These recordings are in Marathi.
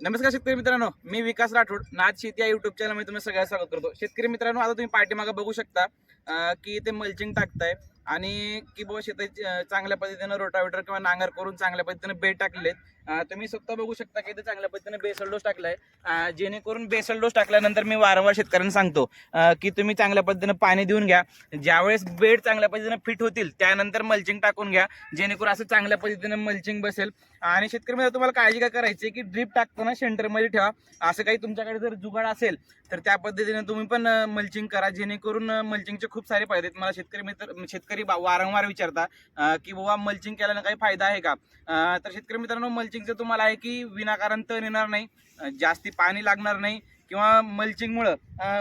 नमस्कार शेतकरी मित्रांनो मी विकास राठोड नाथ शेती या युट्यूब चॅनलमध्ये तुम्ही सगळ्या स्वागत करतो. शेतकरी मित्रांनो आता तुम्ही पाठीमागे बघू शकता की ते मल्चिंग टाकताय आणि की बाबा शेताची चांगल्या पद्धतीनं रोटावेटर किंवा नांगर करून चांगल्या पद्धतीनं बेड टाकलेत. तुम्ही स्वतः बघू शकता की ते चांगल्या पद्धतीने बेसल डोस टाकलाय. जेणेकरून बेसल डोस टाकल्यानंतर मी वारंवार शेतकऱ्यांना सांगतो की तुम्ही चांगल्या पद्धतीने पाणी देऊन घ्या. ज्यावेळेस बेड चांगल्या पद्धतीने फिट होतील त्यानंतर मल्चिंग टाकून घ्या. जेणेकरून असं चांगल्या पद्धतीने मल्चिंग बसेल. आणि शेतकरी मित्र तुम्हाला काळजी काय करायची की ड्रीप टाकताना सेंटरमध्ये ठेवा. असं काही तुमच्याकडे जर जुगाड असेल तर त्या पद्धतीने तुम्ही पण मल्चिंग करा. जेणेकरून मल्चिंगचे खूप सारे फायदे आहेत. मला शेतकरी मित्र शेतकरी बा- वारंवार विचारता की बाबा मल्चिंग केल्यानं काही फायदा आहे का? तर शेतकरी मित्रांनो मल्चिंग मल्चिंगचं तुम्हाला आहे की विनाकारण तण येणार नाही जास्ती पाणी लागणार नाही किंवा मल्चिंगमुळं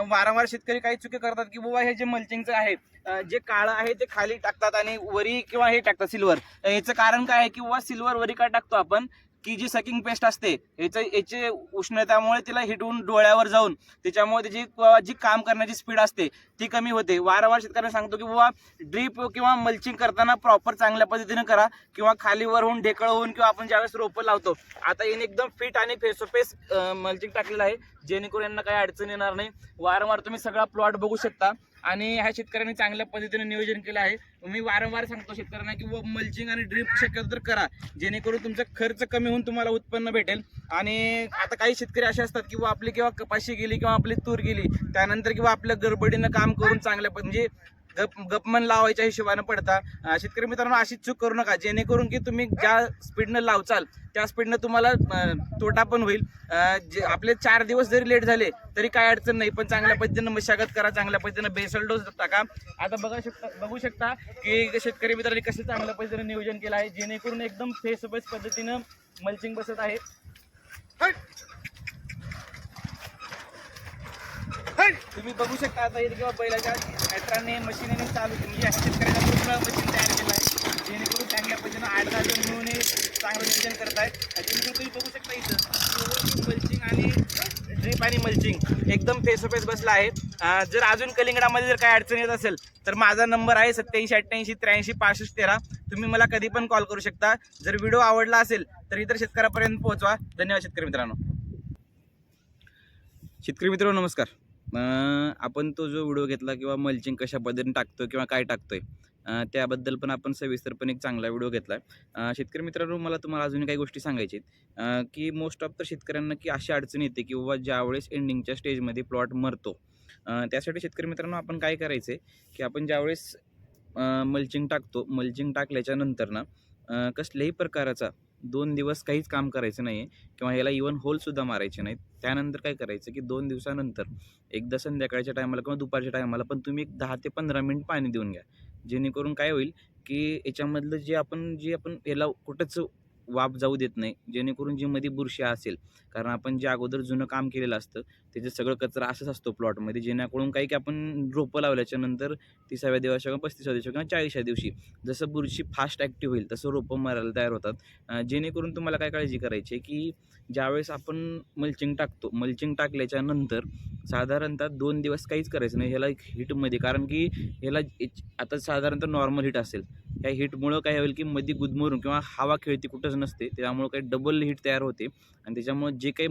वारंवार शेतकरी काही चुके करतात की बाबा हे जे मल्चिंगचं आहे जे काळं आहे ते खाली टाकतात आणि वरी किंवा हे टाकतात सिल्वर. याचं कारण काय आहे की बाबा सिल्वर वरी का टाकतो आपण? की जी सकिंग पेस्ट असते याचं याचे उष्णतामुळे तिला हिटवून डोळ्यावर जाऊन त्याच्यामुळे त्याची जी काम करण्याची स्पीड असते ती कमी होते. वारंवार शेतकऱ्यांना सांगतो की बाबा ड्रीप किंवा मल्चिंग करताना प्रॉपर चांगल्या पद्धतीने करा किंवा खालीवर होऊन ढेकळ होऊन किंवा आपण ज्यावेळेस रोपं लावतो आता याने एकदम फिट आणि फेस टू फेस मल्चिंग टाकलेलं आहे. जेणेकरून यांना काही अडचण येणार नाही. वारंवार तुम्ही सगळा प्लॉट बघू शकता. आणि ह्या शेतकऱ्यांनी चांगल्या पद्धतीने नियोजन केलं आहे. मी वारंवार सांगतो शेतकऱ्यांना की मल्चिंग आणि ड्रीप शक्यतो तर करा. जेणेकरून तुमचा खर्च कमी होऊन तुम्हाला उत्पन्न भेटेल. आणि आता काही शेतकरी असे असतात की बुवा आपली किंवा कपाशी गेली किंवा आपली तूर गेली त्यानंतर किंवा आपल्या गडबडीनं काम करून चांगल्या म्हणजे गप गपमन लावायच्या हिशोबानं पडता. शेतकरी मित्रांनो अशी चूक करू नका. जेणेकरून की तुम्ही ज्या स्पीडनं लावचाल त्या स्पीडनं तुम्हाला तोटा पण होईल. जे आपले चार दिवस जरी लेट झाले तरी काय अडचण नाही. पण चांगल्या पद्धतीनं मशागत करा चांगल्या पद्धतीनं बेसल डोस टाका. आता बघा शकता बघू शकता की शेतकरी मित्रांनी कसे चांगल्या पद्धतीने नियोजन केलं आहे. जेणेकरून एकदम फेस बेस पद्धतीनं मल्चिंग बसत आहे. तुम्ही बघू शकता आता इथे किंवा बैलाच्या ट्रॅक्टरने मशीनने चालू म्हणजे अशा शेतकऱ्यांना पूर्ण मशीन तयार केलं आहे. जेणेकरून चांगल्या पद्धतीनं आठ दहा जण मिळून हे चांगलं नियोजन करत आहेत. जेणेकरून तुम्ही बघू शकता इथं. मल्चिंग आणि ड्रीप आणि मल्चिंग एकदम फेस टू फेस बसला आहे. जर अजून कलिंगडामध्ये जर काय अडचण येत असेल तर माझा नंबर आहे सत्याऐंशी अठ्ठ्याऐंशी त्र्याऐंशी पासष्ट तेरा. तुम्ही मला कधी पण कॉल करू शकता. जर व्हिडिओ आवडला असेल तर इतर शेतकऱ्यापर्यंत पोहोचवा. धन्यवाद शेतकरी मित्रांनो. शेतकरी मित्रांनो नमस्कार. आपण तो जो व्हिडिओ घेतला किंवा मल्चिंग कशा पद्धतीने टाकतो किंवा काय टाकतोय त्याबद्दल पण आपण सविस्तरपणे एक चांगला व्हिडिओ घेतला आहे शेतकरी मित्रांनो मला तुम्हाला अजून काही गोष्टी सांगायच्या आहेत. की मोस्ट ऑफ तर शेतकऱ्यांना की अशी अडचण येते की बाबा ज्यावेळेस एंडिंगच्या स्टेजमध्ये प्लॉट मरतो त्यासाठी शेतकरी मित्रांनो आपण काय करायचं आहे की आपण ज्यावेळेस मल्चिंग टाकतो मल्चिंग टाकल्याच्या नंतर ना कसल्याही प्रकाराचा दोन दिवस काहीच काम करायचं नाही आहे किंवा ह्याला इवन होलसुद्धा मारायचे नाहीत. त्यानंतर काय करायचं की दोन दिवसानंतर एकदा संध्याकाळच्या टायमाला किंवा दुपारच्या टायमाला पण तुम्ही एक दहा ते पंधरा मिनिट पाणी देऊन घ्या. जेणेकरून काय होईल की याच्यामधलं जे आपण जे आपण याला कुठंच वाफ जाऊ देत नाही. जेणेकरून जी मध्ये बुरशी असेल कारण आपण जे अगोदर जुनं काम केलेलं असतं त्याचं सगळं कचरा असंच असतो प्लॉटमध्ये जेणेकरून काही की आपण रोपं लावल्याच्या नंतर तिसाव्या दिवसाच्या किंवा पस्तीसाव्या दिवशी किंवा चाळीसव्या दिवशी जसं बुरशी फास्ट ॲक्टिव्ह होईल तसं रोपं मरायला तयार होतात. जेणेकरून तुम्हाला काय काळजी करायची आहे की ज्यावेळेस आपण मल्चिंग टाकतो मल्चिंग टाकल्याच्या नंतर साधारणतः दोन दिवस काहीच करायचं नाही ह्याला एक हिटमध्ये कारण की ह्याला आता साधारणतः नॉर्मल हिट असेल. त्या हिटमुळं काय होईल की मध्ये गुदमरून किंवा हवा खेळती कुठंच नसते त्यामुळं काही डबल हिट तयार होते आणि त्याच्यामुळं जे काही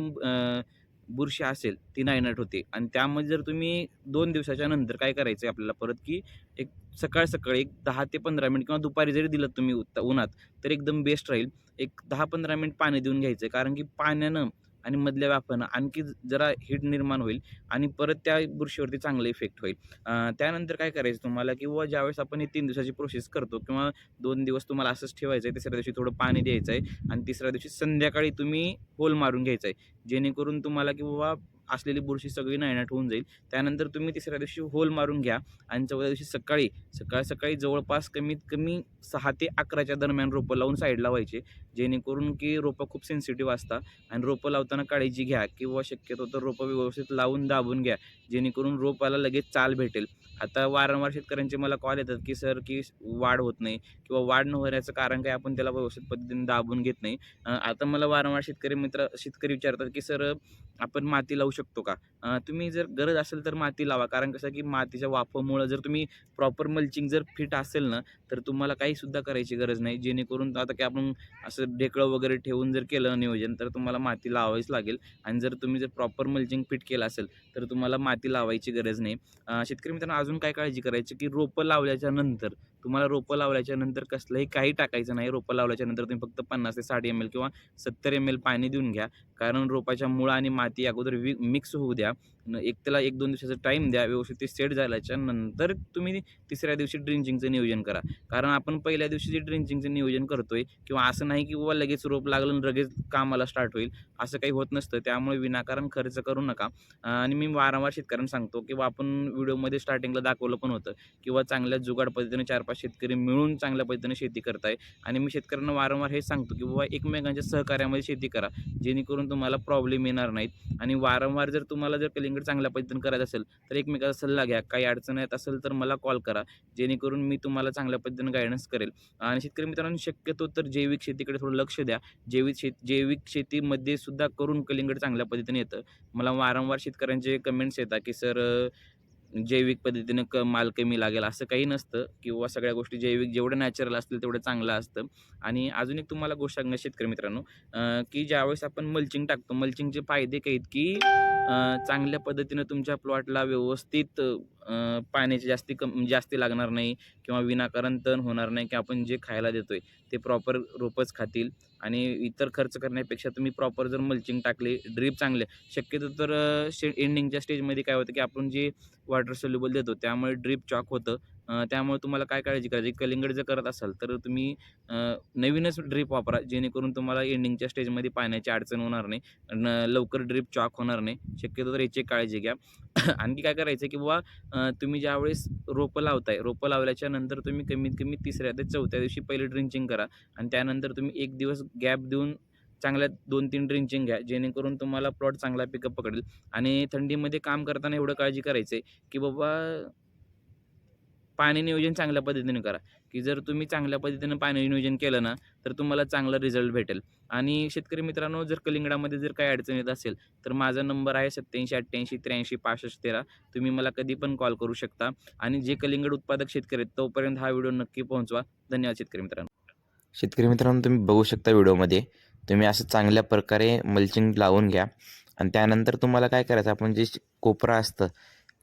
बुरशी असेल ती नायनाट होते. आणि त्यामध्ये जर तुम्ही दोन दिवसाच्या नंतर काय करायचं आहे आपल्याला परत की एक सकाळ सकाळी एक दहा ते पंधरा मिनिट किंवा दुपारी जरी दिलं तुम्ही उन्हात तर एकदम बेस्ट राहील. एक दहा पंधरा मिनिट पाणी देऊन घ्यायचं आहे कारण की पाण्यानं आणि मधल्या व्यापानं आणखी जरा हीट निर्माण होईल आणि परत त्या बुरशीवरती चांगला इफेक्ट होईल. त्यानंतर काय करायचं तुम्हाला किंवा ज्यावेळेस आपण ही तीन दिवसाची प्रोसेस करतो किंवा दोन दिवस तुम्हाला असंच ठेवायचं आहे तिसऱ्या दिवशी थोडं पाणी द्यायचं आहे आणि तिसऱ्या दिवशी संध्याकाळी तुम्ही होल मारून घ्यायचं आहे जेणेकरून तुम्हाला की बाबा असलेली बुरशी सगळी नायनाट होऊन जाईल. त्यानंतर तुम्ही तिसऱ्या दिवशी होल मारून घ्या आणि चौथ्या दिवशी सकाळी सकाळ सकाळी जवळपास कमीत कमी सहा ते अकराच्या दरम्यान रोपं लावून साईडला व्हायचे. जेणेकरून की रोपं खूप सेन्सिटिव्ह असतात आणि रोपं लावताना काळजी घ्या किंवा शक्यतो तर रोपं व्यवस्थित लावून दाबून घ्या. जेणेकरून रोपाला लगेच चाल भेटेल. आता वारंवार शेतकऱ्यांचे मला कॉल येतात की सर की वाढ होत नाही किंवा वाढ न होण्याचं कारण काय आपण त्याला व्यवस्थित पद्धतीने दाबून घेत नाही. आता मला वारंवार शेतकरी मित्र शेतकरी विचारतात की सर आपण माती लावू शकतो का? तुम्ही जर गरज असेल तर माती लावा. कारण कसं की मातीच्या वाफामुळं जर तुम्ही प्रॉपर मल्चिंग जर फिट असेल ना तर तुम्हाला काहीसुद्धा करायची गरज नाही. जेणेकरून आता की आपण असं ढेकळं वगैरे ठेवून जर केलं नियोजन तर तुम्हाला माती लावावीच लागेल. आणि जर तुम्ही जर प्रॉपर मल्चिंग फिट केलं असेल तर तुम्हाला माती लावायची गरज नाही. शेतकरी मित्रांनो अजून काय काळजी करायची की रोपं लावल्याच्या नंतर तुम्हाला रोपं लावल्याच्या नंतर कसलंही काही टाकायचं नाही. रोपं लावल्याच्या नंतर तुम्ही फक्त पन्नास ते साठ एम एल किंवा सत्तर एम एल पाणी देऊन घ्या. कारण रोपाच्या मुळं आणि माती अगोदर वि मिक्स होऊ द्या. एक त्याला एक दोन दिवसाचा टाईम द्या. व्यवस्थित ते सेट झाल्याच्यानंतर तुम्ही तिसऱ्या दिवशी ड्रिंचिंगचं नियोजन करा. कारण आपण पहिल्या दिवशी जे ड्रिंचिंगचं नियोजन करतोय किंवा असं नाही की बाबा लगेच रोप लागलं आणि लगेच कामाला स्टार्ट होईल. असं काही होत नसतं. त्यामुळे विनाकारण खर्च करू नका. आणि मी वारंवार शेतकऱ्यांना सांगतो किंवा आपण व्हिडिओमध्ये स्टार्टिंगला दाखवलं पण होतं. किंवा चांगल्या जुगाड पद्धतीने चार पाच शेतकरी मिळून चांगल्या पद्धतीने शेती करत आहे आणि मी शेतकऱ्यांना वारंवार हे सांगतो की बाबा एकमेकांच्या सहकार्यामध्ये शेती करा. जेणेकरून तुम्हाला प्रॉब्लेम येणार नाहीत. आणि वारंवार जर तुम्हाला जर कलिंगड चांगल्या पद्धतीने करायचं असेल तर एकमेकाचा सल्ला घ्या. काही अडचण येत असेल तर मला कॉल करा. जेणेकरून मी तुम्हाला चांगल्या पद्धतीने गायडन्स करेल. आणि शेतकरी मित्रांनो शक्यतो तर जैविक शेतीकडे थोडं लक्ष द्या. जैविक शेत जैविक शेतीमध्ये सुद्धा करून कलिंगड चांगल्या पद्धतीने येतं. मला वारंवार शेतकऱ्यांचे कमेंट्स येतात की सर जैविक पद्धतीनं क माल कमी लागेल असं काही नसतं किंवा सगळ्या गोष्टी जैविक जेवढं नॅचरल असतील तेवढं चांगलं असतं. आणि अजून एक तुम्हाला गोष्ट सांगणं शेतकरी मित्रांनो की ज्यावेळेस आपण मल्चिंग टाकतो मल्चिंगचे फायदे काही की चांगल्या पद्धतीनं तुमच्या प्लॉटला व्यवस्थित पाण्याची जास्ती कम जास्ती लागणार नाही किंवा विनाकारण तण होणार नाही की आपण जे खायला देतोय ते प्रॉपर रोपच खातील. आणि इतर खर्च करण्यापेक्षा तुम्ही प्रॉपर जर मल्चिंग टाकले ड्रीप चांगले शक्यतो तर शे एंडिंगच्या स्टेजमध्ये काय होतं की आपण जे वॉटर सोल्युबल देतो त्यामुळे ड्रीप चॉक होतं. त्यामुळे तुम्हाला काय काळजी करायची? कलिंगड जर करत असाल तर तुम्ही नवीनच ड्रीप वापरा जेणेकरून तुम्हाला एंडिंगच्या स्टेजमध्ये पाण्याची अडचण होणार नाही न लवकर ड्रीप चॉक होणार नाही. शक्यतो तर याची काळजी घ्या. आणखी काय करायचं की बाबा तुम्ही ज्यावेळेस रोपं लावताय रोपं लावल्याच्या नंतर तुम्ही कमीत कमी तिसऱ्या ते चौथ्या दिवशी पहिले ड्रिंचिंग करा आणि त्यानंतर तुम्ही एक दिवस गॅप देऊन चांगल्या दोन तीन ड्रिंचिंग घ्या जेणेकरून तुम्हाला प्लॉट चांगला पिकअप पकडेल. आणि थंडीमध्ये काम करताना एवढं काळजी करायचं आहे की बाबा पाणी नियोजन चांगल्या पद्धतीने करा. की जर तुम्ही चांगल्या पद्धतीनं पाणी नियोजन केलं ना तर तुम्हाला चांगला रिझल्ट भेटेल. आणि शेतकरी मित्रांनो जर कलिंगडामध्ये जर काही अडचण येत असेल तर माझा नंबर आहे सत्याऐंशी अठ्ठ्याऐंशी त्र्याऐंशी पासष्ट तेरा. तुम्ही मला कधी पण कॉल करू शकता. आणि जे कलिंगड उत्पादक शेतकरी आहेत तोपर्यंत हा व्हिडिओ नक्की पोहोचवा. धन्यवाद शेतकरी मित्रांनो. शेतकरी मित्रांनो तुम्ही बघू शकता व्हिडिओमध्ये. तुम्ही असं चांगल्या प्रकारे मल्चिंग लावून घ्या. आणि त्यानंतर तुम्हाला काय करायचं आपण जे कोपरा असतं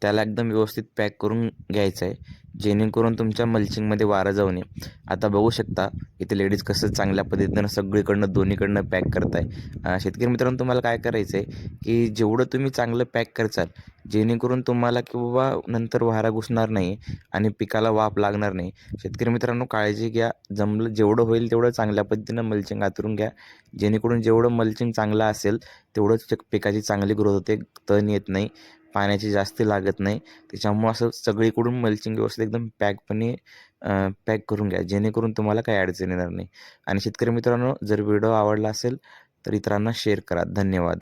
त्याला एकदम व्यवस्थित पॅक करून घ्यायचं आहे जेणेकरून तुमच्या मल्चिंगमध्ये वारा जाऊ नये. आता बघू शकता इथे लेडीज कसं चांगल्या पद्धतीनं सगळीकडनं दोन्हीकडनं पॅक करताय. शेतकरी मित्रांनो तुम्हाला काय करायचं आहे की जेवढं तुम्ही चांगलं पॅक करचाल जेणेकरून तुम्हाला की बाबा नंतर वारा घुसणार नाही आणि पिकाला वाफ लागणार नाही. शेतकरी मित्रांनो काळजी घ्या. जमलं जेवढं होईल तेवढं चांगल्या पद्धतीनं मल्चिंग आतरून घ्या. जेणेकरून जेवढं मल्चिंग चांगलं असेल तेवढंच पिकाची चांगली ग्रोथ होते. तण येत नाही. पाण्याची जास्त लागत नाही. त्याच्यामुळं असं सगळीकडून मल्चिंग व्यवस्थित एकदम पॅकपणे पॅक करून घ्या. जेणेकरून तुम्हाला काही अडचण येणार नाही. आणि शेतकरी मित्रांनो जर व्हिडिओ आवडला असेल तर इतरांना शेअर करा. धन्यवाद.